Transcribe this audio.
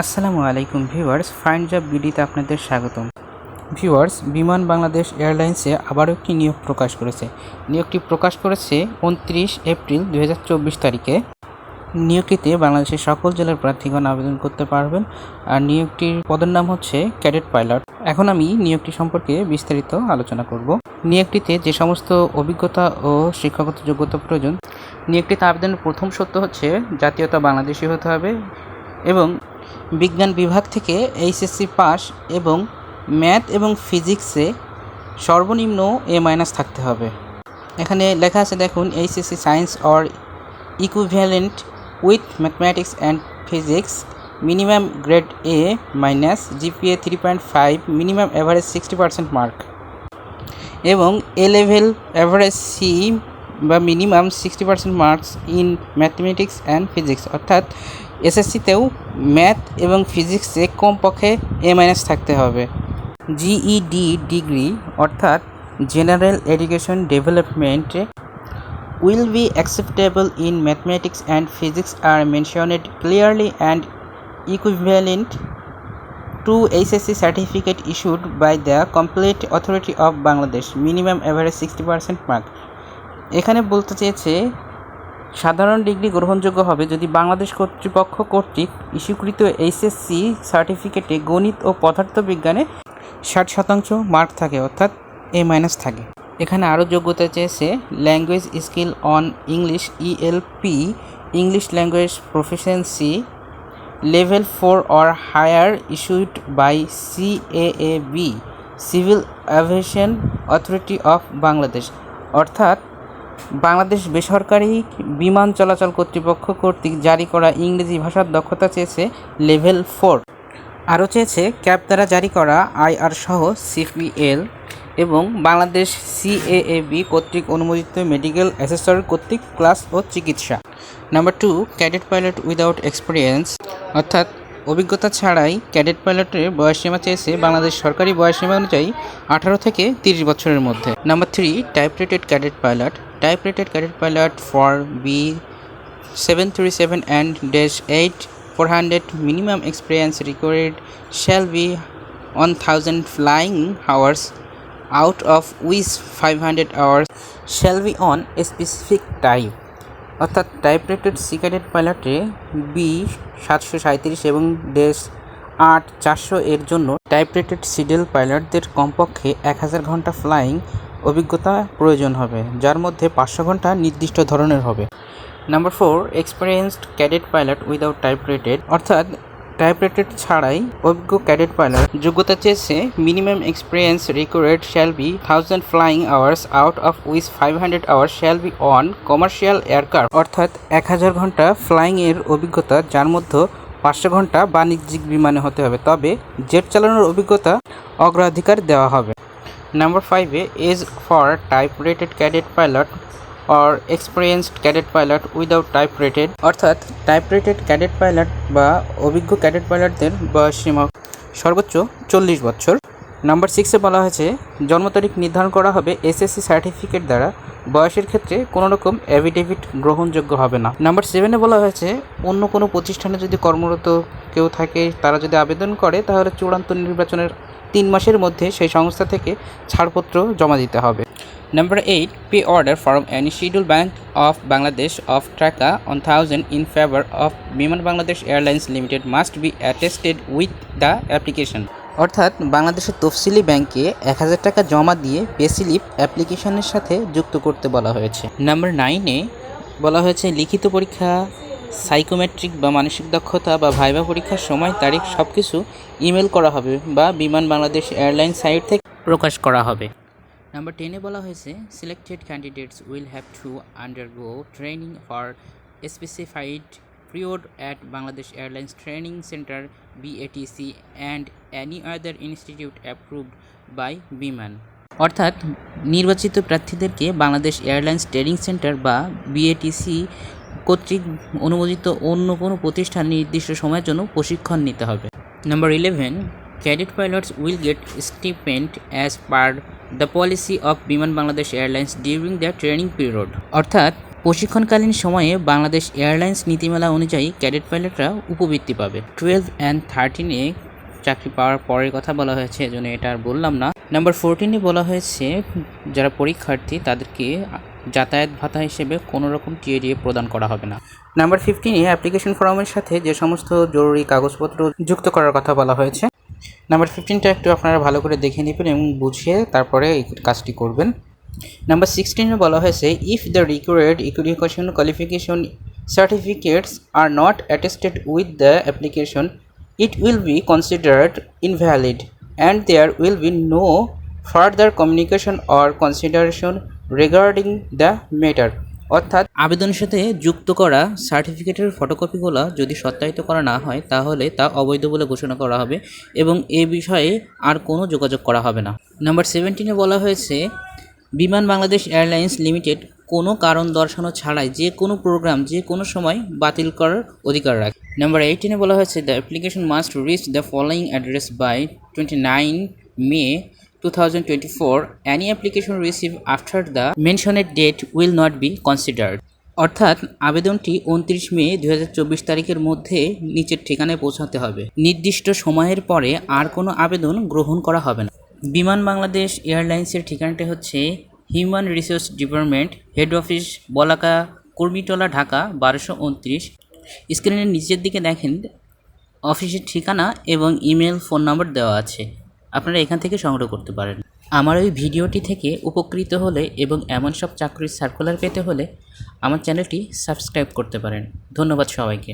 আসসালামু আলাইকুম viewers fine job বিডিতে আপনাদের স্বাগতম। ভিউয়ার্স, বিমান বাংলাদেশ এয়ারলাইন্সে আবারও একটি নিয়োগ প্রকাশ করেছে। নিয়োগটি প্রকাশ করেছে উনত্রিশ এপ্রিল দু চব্বিশ তারিখে। নিয়োগটিতে বাংলাদেশের সকল জেলার প্রার্থীগণ আবেদন করতে পারবেন। আর নিয়োগটির পদের নাম হচ্ছে ক্যাডেট পাইলট। এখন আমি নিয়োগটি সম্পর্কে বিস্তারিত আলোচনা করব। নিয়োগটিতে যে সমস্ত অভিজ্ঞতা ও শিক্ষাগত যোগ্যতা প্রয়োজন, নিয়োগটিতে আবেদনের প্রথম সত্য হচ্ছে জাতীয়তা বাংলাদেশি হতে হবে এবং বিজ্ঞান বিভাগ থেকে এইচএসসি পাস এবং ম্যাথ এবং ফিজিক্সে সর্বনিম্ন এ মাইনাস থাকতে হবে। এখানে লেখা আছে, দেখুন, HSC science or equivalent with mathematics and physics minimum grade A minus GPA three point five minimum average sixty percent mark এবং এ লেভেল অ্যাভারেজ সি বা minimum sixty percent marks in mathematics and physics অর্থাৎ এসএসসিতেও math এবং ফিজিক্সে কমপক্ষে এ minus থাকতে হবে GED degree অর্থাৎ জেনারেল এডুকেশন ডেভেলপমেন্টে will be acceptable in mathematics and physics are mentioned clearly and equivalent to HSC certificate issued by the complete authority of Bangladesh minimum average 60% mark এখানে বলতে চেয়েছে সাধারণ ডিগ্রি গ্রহণযোগ্য হবে যদি বাংলাদেশ কর্তৃপক্ষ কর্তৃক ইস্যুকৃত এইচএসসি সার্টিফিকেটে গণিত ও পদার্থবিজ্ঞানে ষাট শতাংশ মার্ক থাকে, অর্থাৎ এ মাইনাস থাকে। এখানে আরও যোগ্যতা চেয়েছে language skill on English ELP English language proficiency, level four or higher issued by CAAB civil aviation authority of Bangladesh. অর্থাৎ বাংলাদেশ বেসরকারি বিমান চলাচল কর্তৃপক্ষ কর্তৃক জারি করা ইংরেজি ভাষার দক্ষতা চেয়েছে লেভেল ফোর। আরও চেয়েছে ক্যাব দ্বারা জারি করা আইআর সহ সিপিএল এবং বাংলাদেশ সিএএবি কর্তৃক অনুমোদিত মেডিকেল অ্যাসেসর কর্তৃক ক্লাস ও চিকিৎসা। Number two, cadet pilot without experience. অর্থাৎ অভিজ্ঞতা ছাড়াই ক্যাডেট পাইলটের বয়সসীমা চেয়েছে বাংলাদেশ সরকারি বয়সসীমা অনুযায়ী আঠারো থেকে তিরিশ বছরের মধ্যে। Number three, type rated cadet pilot. For B seven three seven and dash eight four hundred minimum experience required shall be one thousand flying hours out of which 500 hours shall be on a specific type অর্থাৎ type rated cigarette পাইলটে B সাতশো সাঁত্রিশ এবং ডেস আট চারশো এর জন্য type rated Seidel পাইলটদের কমপক্ষে এক হাজার ঘণ্টা ফ্লাইং অভিজ্ঞতা প্রয়োজন হবে, যার মধ্যে পাঁচশো ঘণ্টা নির্দিষ্ট ধরনের হবে। Number four experienced cadet pilot without type rated অর্থাৎ টাইপ রেটেড ছাড়াই অভিজ্ঞ ক্যাডেট পাইলট যোগ্যতা চেয়েছে minimum experience required shall be thousand flying hours out of which five hundred hours shall be on commercial aircraft অর্থাৎ এক হাজার ঘণ্টা flying এর অভিজ্ঞতা, যার মধ্যে পাঁচশো ঘণ্টা বাণিজ্যিক বিমানে হতে হবে। তবে জেট চালানোর অভিজ্ঞতা অগ্রাধিকার দেওয়া হবে। নাম্বার ফাইভে age for type rated cadet pilot or experienced cadet pilot without type rated অর্থাৎ টাইপ রেটেড ক্যাডেট পাইলট বা অভিজ্ঞ ক্যাডেট পাইলটদের বয়সসীমা সর্বোচ্চ চল্লিশ বছর। নাম্বার সিক্সে বলা হয়েছে, জন্ম তারিখ নির্ধারণ করা হবে এসএসসি সার্টিফিকেট দ্বারা। বয়সের ক্ষেত্রে কোনো রকম অ্যাভিডেভিট গ্রহণযোগ্য হবে না। নাম্বার সেভেনে বলা হয়েছে, অন্য কোনো প্রতিষ্ঠানে যদি কর্মরত কেউ থাকে, তারা যদি আবেদন করে, তাহলে চূড়ান্ত নির্বাচনের তিন মাসের মধ্যে সেই সংস্থা থেকে ছাড়পত্র জমা দিতে হবে। Number eight pay order from any schedule bank of Bangladesh of taka one thousand in favour of Biman Bangladesh Airlines Limited must be attested with the application অর্থাৎ বাংলাদেশের তফসিলি ব্যাংকে এক হাজার টাকা জমা দিয়ে পে অ্যাপ্লিকেশনের সাথে যুক্ত করতে বলা হয়েছে। নাম্বার নাইনে বলা হয়েছে লিখিত পরীক্ষা সাইকোমেট্রিক বা মানসিক দক্ষতা বা ভাইবা পরীক্ষার সময় তারিখ সব কিছু ইমেল করা হবে বা বিমান বাংলাদেশ এয়ারলাইন সাইট থেকে প্রকাশ করা হবে। নাম্বার টেনে বলা হয়েছে selected candidates will have to undergo training for specified period at Bangladesh Airlines training centre BATC and any other institute approved by Biman. অর্থাৎ নির্বাচিত প্রার্থীদেরকে বাংলাদেশ এয়ারলাইন্স ট্রেনিং সেন্টার বা বিএটিসি কর্তৃক অনুমোদিত অন্য কোনো প্রতিষ্ঠান নির্দিষ্ট সময়ের জন্য প্রশিক্ষণ নিতে হবে। Number eleven cadet pilots will get stipend as per the policy of Biman Bangladesh Airlines during the training period অর্থাৎ, প্রশিক্ষণকালীন সময়ে বাংলাদেশ এয়ারলাইন্স নীতিমালা অনুযায়ী ক্যাডেট পাইলটরা উপবৃত্তি পাবে। টুয়েলভ অ্যান্ড থার্টিনে চাকরি পাওয়ার পরের কথা বলা হয়েছে, এজন্য এটা আর বললাম না। নাম্বার ফোরটিনে বলা হয়েছে, যারা পরীক্ষার্থী, তাদেরকে যাতায়াত ভাতা হিসেবে কোনো রকম টিএডিএ প্রদান করা হবে না। নাম্বার ফিফটিনে অ্যাপ্লিকেশন ফর্মের সাথে যে সমস্ত জরুরি কাগজপত্র যুক্ত করার কথা বলা হয়েছে, নাম্বার ফিফটিনটা একটু আপনারা ভালো করে দেখে নেবেন এবং বুঝিয়ে তারপরে এই কাজটি করবেন। নাম্বার সিক্সটিনে বলা হয়েছে if the required education qualification certificates are not attested with the application it will be considered invalid and there will be no further communication or consideration regarding the matter, অর্থাৎ আবেদনের সাথে যুক্ত করা সার্টিফিকেটের ফটোকপিগুলো যদি সত্যায়িত করা না হয়, তাহলে তা অবৈধ বলে ঘোষণা করা হবে এবং এ বিষয়ে আর কোনো যোগাযোগ করা হবে না। নাম্বার সেভেন্টিনে বলা হয়েছে, বিমান বাংলাদেশ এয়ারলাইন্স লিমিটেড কোনো কারণ দর্শানো ছাড়াই যে কোনো প্রোগ্রাম যে কোনো সময় বাতিল করার অধিকার রাখে। নাম্বার এইটিনে বলা হয়েছে the application must reach the following address by twenty nine May two thousand twenty four any application receive after the মেনশনের date will not be considered অর্থাৎ, আবেদনটি উনত্রিশ মে দু হাজার চব্বিশ তারিখের মধ্যে নিচের ঠিকানায় পৌঁছাতে হবে। নির্দিষ্ট সময়ের পরে আর কোনো আবেদন গ্রহণ করা হবে না। বিমান বাংলাদেশ এয়ারলাইন্সের ঠিকানাটি হচ্ছে human resource department, head office, Balaka, Kurmitola, Dhaka, বারোশো উনত্রিশ। স্ক্রিনের নিচের দিকে দেখেন, অফিসের ঠিকানা এবং ইমেল ফোন নাম্বার দেওয়া আছে। আপনারা এখান থেকে সংগ্রহ করতে পারেন। আমার ওই ভিডিওটি থেকে উপকৃত হলে এবং এমন সব চাকরির সার্কুলার পেতে হলে আমার চ্যানেলটি সাবস্ক্রাইব করতে পারেন। ধন্যবাদ সবাইকে।